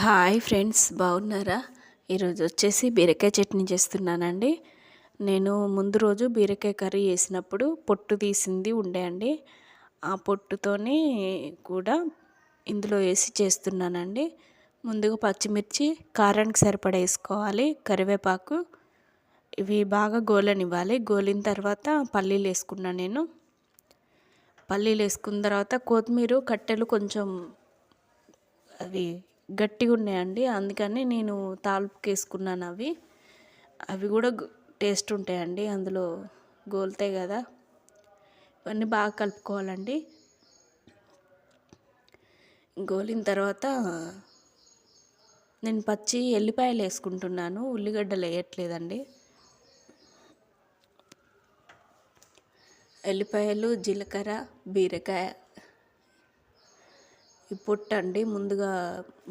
Hi friends బాగున్నారా? ఈరోజు వచ్చేసి బీరకాయ చట్నీ చేస్తున్నానండి. నేను ముందు రోజు బీరకాయ కర్రీ చేసినప్పుడు పొట్టు తీసింది ఉండే అండి. ఆ పొట్టుతోని కూడా ఇందులో వేసి చేస్తున్నానండి. ముందుగా పచ్చిమిర్చి కారానికి సరిపడా వేసుకోవాలి కరివేపాకు. ఇవి బాగా గోలనివ్వాలి. గోలిన తర్వాత పల్లీలు వేసుకున్నాను నేను. పల్లీలు వేసుకున్న తర్వాత కొత్తిమీర కట్టెలు కొంచెం అవి గట్టిగా ఉన్నాయండి. అందుకని నేను తాలింపుకి అవి. అవి కూడా టేస్ట్ ఉంటాయండి. అందులో గోలుతాయి కదా. ఇవన్నీ బాగా కలుపుకోవాలండి. గోలిన తర్వాత నేను పచ్చి ఎల్లిపాయలు వేసుకుంటున్నాను. ఉల్లిగడ్డలు వేయట్లేదండి. ఎల్లిపాయలు జీలకర్ర బీరకాయ ఈ పొట్టు అండి ముందుగా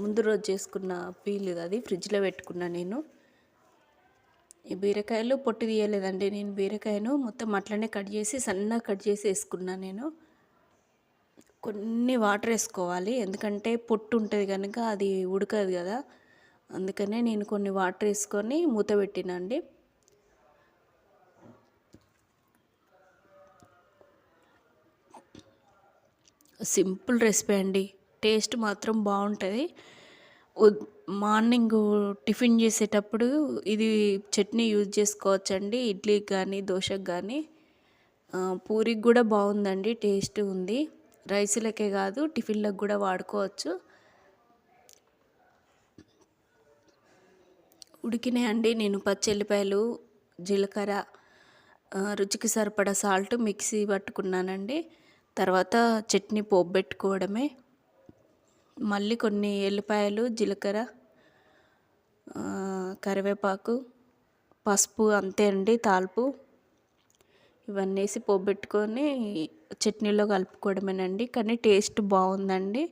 ముందు రోజు చేసుకున్న పీల్ అది ఫ్రిడ్జ్లో పెట్టుకున్నా నేను. ఈ బీరకాయలు పొట్టు తీయలేదండి నేను బీరకాయను మొత్తం అట్లనే కట్ చేసి సన్నగా కట్ చేసి వేసుకున్నా నేను. కొన్ని వాటర్ వేసుకోవాలి ఎందుకంటే పొట్టు ఉంటుంది కనుక అది ఉడకదు కదా. అందుకనే నేను కొన్ని వాటర్ వేసుకొని మూత పెట్టినండి సింపుల్ రెసిపీ అండి. టేస్ట్ మాత్రం బాగుంటుంది. మార్నింగ్ టిఫిన్ చేసేటప్పుడు ఇది చట్నీ యూజ్ చేసుకోవచ్చండి. ఇడ్లీకి కానీ దోశకు కానీ పూరికి కూడా బాగుందండి టేస్ట్ ఉంది. రైసులకే కాదు టిఫిన్లకు కూడా వాడుకోవచ్చు. ఉడికినాయండి నేను పచ్చెల్లిపాయలు జీలకర్ర రుచికి సరిపడా సాల్ట్ మిక్సీ పట్టుకున్నానండి. తర్వాత చట్నీ పోపు పెట్టుకోవడమే. మళ్ళీ కొన్ని ఎల్లిపాయలు జీలకర్ర కరివేపాకు పసుపు అంతే అండి తాల్పు. ఇవన్నీ వేసి పోబెట్టుకొని చట్నీలో కలుపుకోవడమేనండి. కానీ టేస్ట్ బాగుందండి.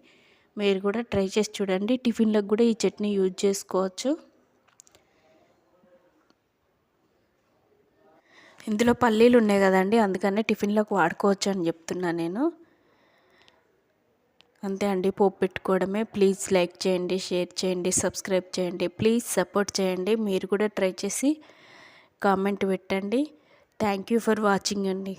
మీరు కూడా ట్రై చేసి చూడండి. టిఫిన్లకు కూడా ఈ చట్నీ యూజ్ చేసుకోవచ్చు. ఇందులో పల్లీలు ఉన్నాయి కదండి అందుకనే టిఫిన్లోకి వాడుకోవచ్చు అని చెప్తున్నా నేను. అంతే అండి. పోపు పెట్టుకోవడమే. ప్లీజ్ లైక్ చేయండి షేర్ చేయండి సబ్స్క్రైబ్ చేయండి. ప్లీజ్ సపోర్ట్ చేయండి. మీరు కూడా ట్రై చేసి కామెంట్ పెట్టండి. థ్యాంక్ యూ ఫర్ వాచింగ్ అండి.